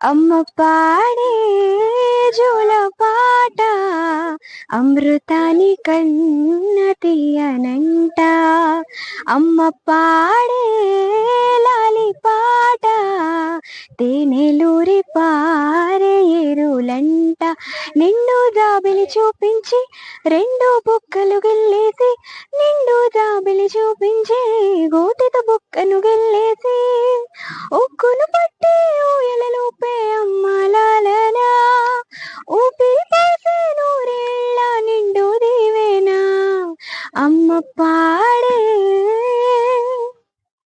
అమ్మ పాడే జోల పాట అమృతాని కన్న తీయనంట అమ్మ పాడే లాలి పాట తేనెలూరి పారే ఎరులంట నిండు దాబిలి చూపించి రెండు బుక్కలు గిల్లేసి నిండు దాబిలి చూపించి గోటితో బుక్కను గిల్లేసి ఉక్కును పట్టి ఊయలలోపే అమ్మలాలనా. ఊపిరి పోసే నూరేళ్ళ నిండు దీవేనా. అమ్మ పా